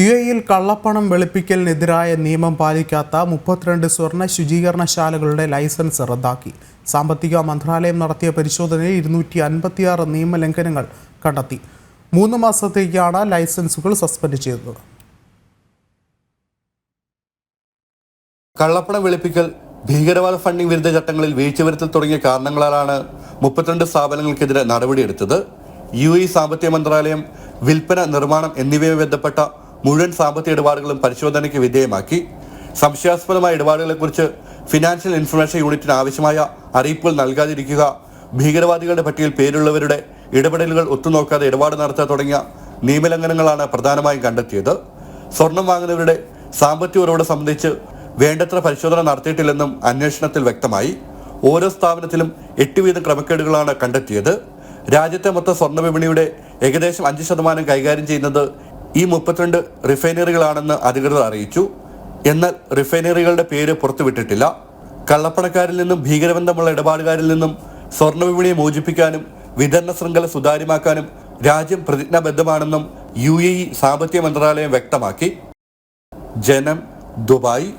U എയിൽ കള്ളപ്പണം വെളുപ്പിക്കലിനെതിരായ നിയമം പാലിക്കാത്ത മുപ്പത്തിരണ്ട് സ്വർണ ശുചീകരണശാലകളുടെ ലൈസൻസ് റദ്ദാക്കി. സാമ്പത്തിക മന്ത്രാലയം നടത്തിയ പരിശോധനയിൽ ഇരുന്നൂറ്റി അൻപത്തിയാറ് നിയമലംഘനങ്ങൾ കണ്ടെത്തി. മൂന്ന് മാസത്തേക്കാണ് ലൈസൻസുകൾ സസ്പെൻഡ് ചെയ്തത്. കള്ളപ്പണം വെളുപ്പിക്കൽ ഭീകരവാദ ഫണ്ടിംഗ് വിരുദ്ധ ചട്ടങ്ങളിൽ വീഴ്ച വരുത്തൽ തുടങ്ങിയ കാരണങ്ങളാലാണ് മുപ്പത്തിരണ്ട് സ്ഥാപനങ്ങൾക്കെതിരെ നടപടിയെടുത്തത്. യു ഇ സാമ്പത്തിക മന്ത്രാലയം വിൽപ്പന നിർമ്മാണം എന്നിവയുമായി ബന്ധപ്പെട്ട മുഴുവൻ സാമ്പത്തിക ഇടപാടുകളും പരിശോധനയ്ക്ക് വിധേയമാക്കി. സംശയാസ്പദമായ ഇടപാടുകളെക്കുറിച്ച് ഫിനാൻഷ്യൽ ഇൻഫർമേഷൻ യൂണിറ്റിന് ആവശ്യമായ അറിയിപ്പുകൾ നൽകാതിരിക്കുക ഭീകരവാദികളുടെ പട്ടികയിൽ പേരുള്ളവരുടെ ഇടപെടലുകൾ ഒത്തുനോക്കാതെ ഇടപാട് നടത്തുക തുടങ്ങിയ നിയമലംഘനങ്ങളാണ് പ്രധാനമായും കണ്ടെത്തിയത്. സ്വർണം വാങ്ങുന്നവരുടെ സാമ്പത്തിക ഉറവിടം സംബന്ധിച്ച് വേണ്ടത്ര പരിശോധന നടത്തിയിട്ടില്ലെന്നും അന്വേഷണത്തിൽ വ്യക്തമായി. ഓരോ സ്ഥാപനത്തിലും എട്ട് വീതം ക്രമക്കേടുകളാണ് കണ്ടെത്തിയത്. രാജ്യത്തെ മൊത്തം സ്വർണ വിപണിയുടെ ഏകദേശം അഞ്ച് ശതമാനം കൈകാര്യം ചെയ്യുന്നത് ഈ മുപ്പത്തിരണ്ട് റിഫൈനറികളാണെന്ന് അധികൃതർ അറിയിച്ചു. എന്നാൽ റിഫൈനറികളുടെ പേര് പുറത്തുവിട്ടിട്ടില്ല. കള്ളപ്പണക്കാരിൽ നിന്നും ഭീകരബന്ധമുള്ള ഇടപാടുകാരിൽ നിന്നും സ്വർണ മോചിപ്പിക്കാനും വിതരണ ശൃംഖല സുതാര്യമാക്കാനും രാജ്യം പ്രതിജ്ഞാബദ്ധമാണെന്നും യു എ ഇ സാമ്പത്തിക മന്ത്രാലയം വ്യക്തമാക്കി. ജനം ദുബായ്.